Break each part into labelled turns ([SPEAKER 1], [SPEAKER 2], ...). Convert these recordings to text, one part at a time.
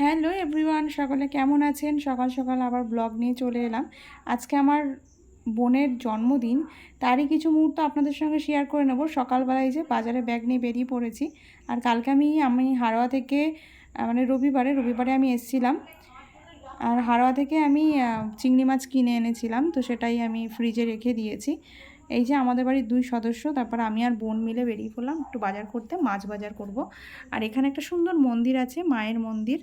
[SPEAKER 1] Hello everyone, সকলে কেমন আছেন? সকাল সকাল আবার ব্লগ নিয়ে চলে এলাম। আজকে আমার বোনের জন্মদিন, তারই কিছু মুহূর্ত আপনাদের সঙ্গে শেয়ার করে নেব। সকালবেলায় যে বাজারে ব্যাগ নিয়ে বেরিয়ে পড়েছি, আর কালকে আমি আমি হারোয়া থেকে মানে রবিবারে রবিবারে আমি এসেছিলাম। আর হারোয়া থেকে আমি চিংড়ি মাছ কিনে এনেছিলাম, তো সেটাই আমি ফ্রিজে রেখে দিয়েছি। এই যে আমাদের বাড়ির দুই সদস্য, তারপর আমি আর বোন মিলে বেরিয়ে পড়লাম একটু বাজার করতে, মাছ বাজার করব। আর এখানে একটা সুন্দর মন্দির আছে, মায়ের মন্দির।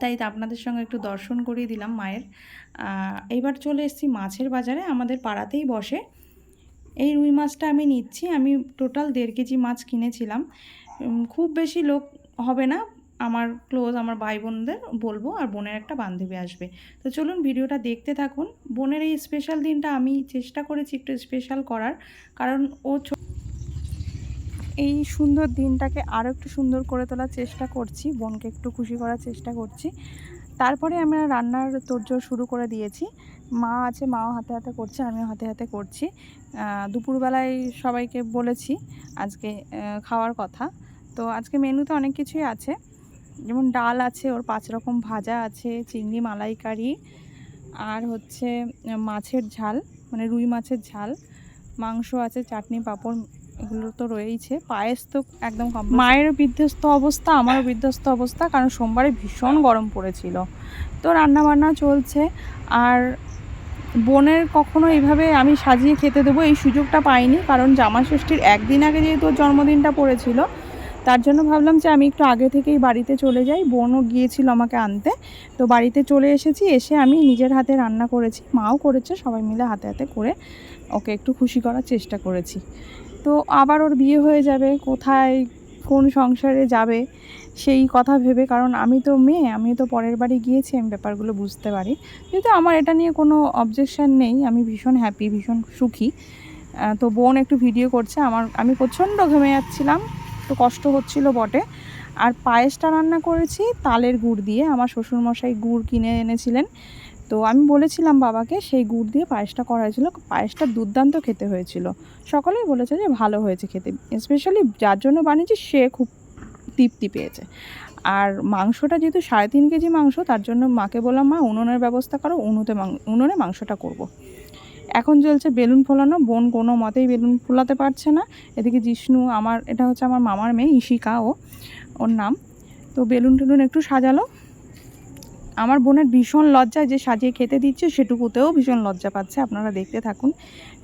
[SPEAKER 1] তাই আপনাদের সঙ্গে একটু দর্শন করিয়ে দিলাম মায়ের। এবার চলে এসেছি মাছের বাজারে, আমাদের পাড়াতেই বসে। এই রুই মাছটা আমি নিচ্ছি, আমি টোটাল দেড় কেজি মাছ কিনেছিলাম। খুব বেশি লোক হবে না, আমার ক্লোজ আমার ভাই বোনদের বলব, আর বোনের একটা বান্ধবী আসবে। তো চলুন ভিডিওটা দেখতে থাকুন। বোনের এই স্পেশাল দিনটা আমি চেষ্টা করেছি একটু স্পেশাল করার, কারণ ও এই সুন্দর দিনটাকে আরও একটু সুন্দর করে তোলার চেষ্টা করছি, বোনকে একটু খুশি করার চেষ্টা করছি। তারপরে আমরা রান্নার তোড়জোড় শুরু করে দিয়েছি। মা আছে, মাও হাতে হাতে করছে, আমিও হাতে হাতে করছি। দুপুরবেলায় সবাইকে বলেছি আজকে খাওয়ার কথা। তো আজকে মেনুতে অনেক কিছুই আছে। যেমন ডাল আছে, ওর পাঁচ রকম ভাজা আছে, চিংড়ি মালাইকারি আর হচ্ছে মাছের ঝাল মানে রুই মাছের ঝাল। মাংস আছে, চাটনি, পাঁপড় এগুলো তো রয়েইছে। পায়েস তো একদম কম মায়েরও বিধ্বস্ত অবস্থা, আমারও বিধ্বস্ত অবস্থা, কারণ সোমবারে ভীষণ গরম পড়েছিল। তো রান্না বান্না চলছে, আর বোনের কখনো এইভাবে আমি সাজিয়ে খেতে দেবো এই সুযোগটা পাইনি, কারণ জামা ষষ্ঠীর একদিন আগে যেহেতু জন্মদিনটা পড়েছিল, তার জন্য ভাবলাম যে আমি একটু আগে থেকেই বাড়িতে চলে যাই। বোনও গিয়েছিল আমাকে আনতে, তো বাড়িতে চলে এসেছি, এসে আমি নিজের হাতে রান্না করেছি, মাও করেছে, সবাই মিলে হাতে হাতে করে ওকে একটু খুশি করার চেষ্টা করেছি। তো আবার ওর বিয়ে হয়ে যাবে, কোথায়, কোন সংসারে যাবে, সেই কথা ভেবে, কারণ আমি তো মেয়ে, আমি তো পরের বাড়ি গিয়েছি, আমি ব্যাপারগুলো বুঝতে পারি। কিন্তু আমার এটা নিয়ে কোনো অবজেকশান নেই, আমি ভীষণ হ্যাপি ভীষণ সুখী। তো বোন একটু ভিডিও করছে, আমার, আমি প্রচণ্ড ঘেমে যাচ্ছিলাম, তো কষ্ট হচ্ছিল বটে। আর পায়েসটা রান্না করেছি তালের গুড় দিয়ে। আমার শ্বশুরমশাই গুড় কিনে এনেছিলেন। তো আমি বলেছিলাম বাবাকে সেই গুড় দিয়ে পায়েসটা করা হয়েছিল। পায়েসটা দুর্দান্ত খেতে হয়েছিল। সকলেই বলেছে যে ভালো হয়েছে খেতে। স্পেশালি যার জন্য বানিয়েছি, সে খুব তৃপ্তি পেয়েছে। আর মাংসটা যেহেতু সাড়ে তিন কেজি মাংস, তার জন্য মাকে বললাম, মা, উনুনের ব্যবস্থা করো, উনুতে উনুনে মাংসটা করব। এখন চলছে বেলুন ফোলানো, বোন কোনো মতেই বেলুন ফোলাতে পারছে না। এদিকে জিষ্ণু আমার, এটা হচ্ছে আমার মামার মেয়ে ইশিকা ও, ওর নাম। তো বেলুন টেলুন একটু সাজালো। আমার বোনের ভীষণ লজ্জায় যে সাজিয়ে খেতে দিচ্ছে, সেটুকুতেও ভীষণ লজ্জা পাচ্ছে। আপনারা দেখতে থাকুন।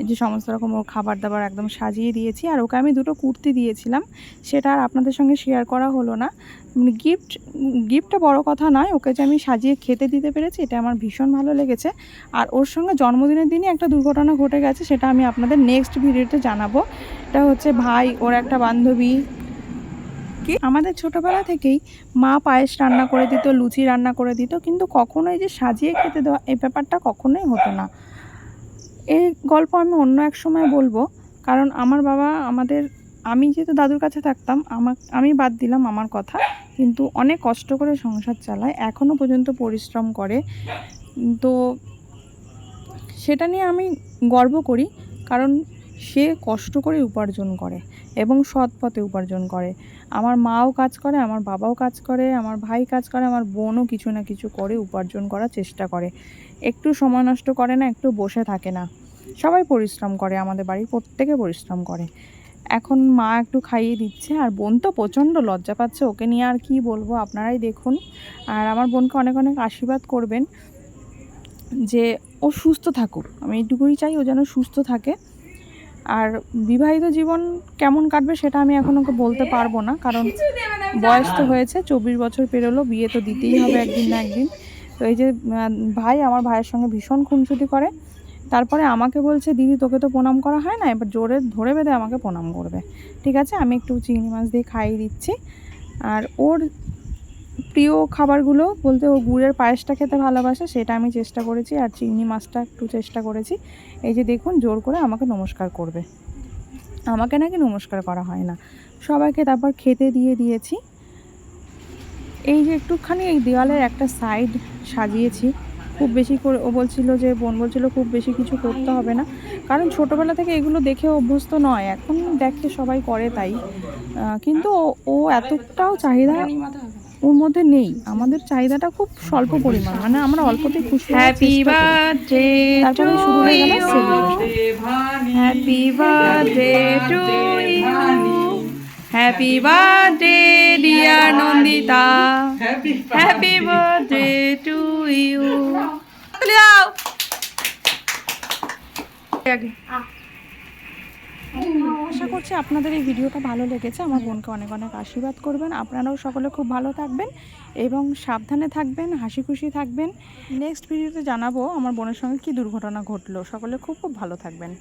[SPEAKER 1] যে সমস্ত রকম ওর খাবার দাবার একদম সাজিয়ে দিয়েছি। আর ওকে আমি দুটো কুর্তি দিয়েছিলাম। সেটা আর আপনাদের সঙ্গে শেয়ার করা হলো না। গিফট গিফটটা বড় কথা নয়। ওকে যে আমি সাজিয়ে খেতে দিতে পেরেছি, এটা আমার ভীষণ ভালো লেগেছে। আর ওর সঙ্গে জন্মদিনের দিনই একটা দুর্ঘটনা ঘটে গেছে, সেটা আমি আপনাদের নেক্সট ভিডিওতে জানাব। এটা হচ্ছে ভাই, ওর একটা বান্ধবী। কি? আমাদের ছোটোবেলা থেকেই মা পায়েস রান্না করে দিত, লুচি রান্না করে দিত, কিন্তু কখনোই যে সাজিয়ে খেতে দেওয়া এই ব্যাপারটা কখনোই হতো না। এই গল্প আমি অন্য এক সময় বলব, কারণ আমার বাবা আমাদের, আমি যেহেতু দাদুর কাছে থাকতাম আমার আমি বাদ দিলাম আমার কথা, কিন্তু অনেক কষ্ট করে সংসার চালায় এখনও পর্যন্ত পরিশ্রম করে। তো সেটা নিয়ে আমি গর্ব করি, কারণ সে কষ্ট করে উপার্জন করে। এবং সৎ পথে উপার্জন করে। আমার মাও কাজ করে, আমার বাবাও কাজ করে, আমার ভাই কাজ করে, আমার বোনও কিছু না কিছু করে উপার্জন করার চেষ্টা করে। একটু সময় নষ্ট করে না, একটু বসে থাকে না। সবাই পরিশ্রম করে, আমাদের বাড়ির প্রত্যেকে পরিশ্রম করে। এখন মা একটু খাইয়ে দিচ্ছে, আর বোন তো প্রচণ্ড লজ্জা পাচ্ছে, ওকে নিয়ে আর কি বলব আপনারাই দেখুন। আর আমার বোনকে অনেক অনেক আশীর্বাদ করবেন যে ও সুস্থ থাকুক। আমি এইটুকুই চাই, ও যেন সুস্থ থাকে। আর বিবাহিত জীবন কেমন কাটবে সেটা আমি এখন ওকে বলতে পারব না, কারণ বয়স তো হয়েছে, চব্বিশ বছর পেরোলো, বিয়ে তো দিতেই হবে একদিন না একদিন। তো এই যে ভাই আমার ভাইয়ের সঙ্গে ভীষণ খুনসুটি করে, তারপরে আমাকে বলছে, দিদি, তোকে তো প্রণাম করা হয় না, এবার জোরে ধরে বেঁধে আমাকে প্রণাম করবে। ঠিক আছে, আমি একটু চিংড়ি মাছ দিয়ে খাইয়ে দিচ্ছি। আর ওর প্রিয় খাবারগুলো বলতে ও গুড়ের পায়েসটা খেতে ভালোবাসে, সেটা আমি চেষ্টা করেছি আর চিংড়ি মাছটা একটু চেষ্টা করেছি। এই যে দেখুন, জোর করে আমাকে নমস্কার করবে। আমাকে নাকি নমস্কার করা হয় না। সবাইকে তারপর খেতে দিয়ে দিয়েছি। এই যে একটুখানি এই দেওয়ালের একটা সাইড সাজিয়েছি। খুব বেশি করে ও বলছিল যে, বোন বলছিল খুব বেশি কিছু করতে হবে না। কারণ ছোটোবেলা থেকে এগুলো দেখে অভ্যস্ত নয়, এখন দেখে সবাই করে তাই। কিন্তু ও- এতটাও চাহিদা ওর মধ্যে নেই। আমাদের চাহিদাটা খুব স্বল্প পরিমাণ। মানে আমরা অল্পতে খুশি
[SPEAKER 2] হ্যাপি। বার্থডে
[SPEAKER 1] তারপরে শুরু হয়ে গেল
[SPEAKER 2] happy birthday to you happy birthday dear Nandita happy birthday to you
[SPEAKER 1] আশা করছি আপনাদের এই ভিডিওটা ভালো লেগেছে। আমার বোনকে অনেক অনেক আশীর্বাদ করবেন। আপনারাও সকলে খুব ভালো থাকবেন এবং সাবধানে থাকবেন হাসি খুশি থাকবেন নেক্সট ভিডিওতে জানাব আমার বোনের সঙ্গে কি দুর্ঘটনা ঘটলো। সকলে খুব খুব ভালো থাকবেন।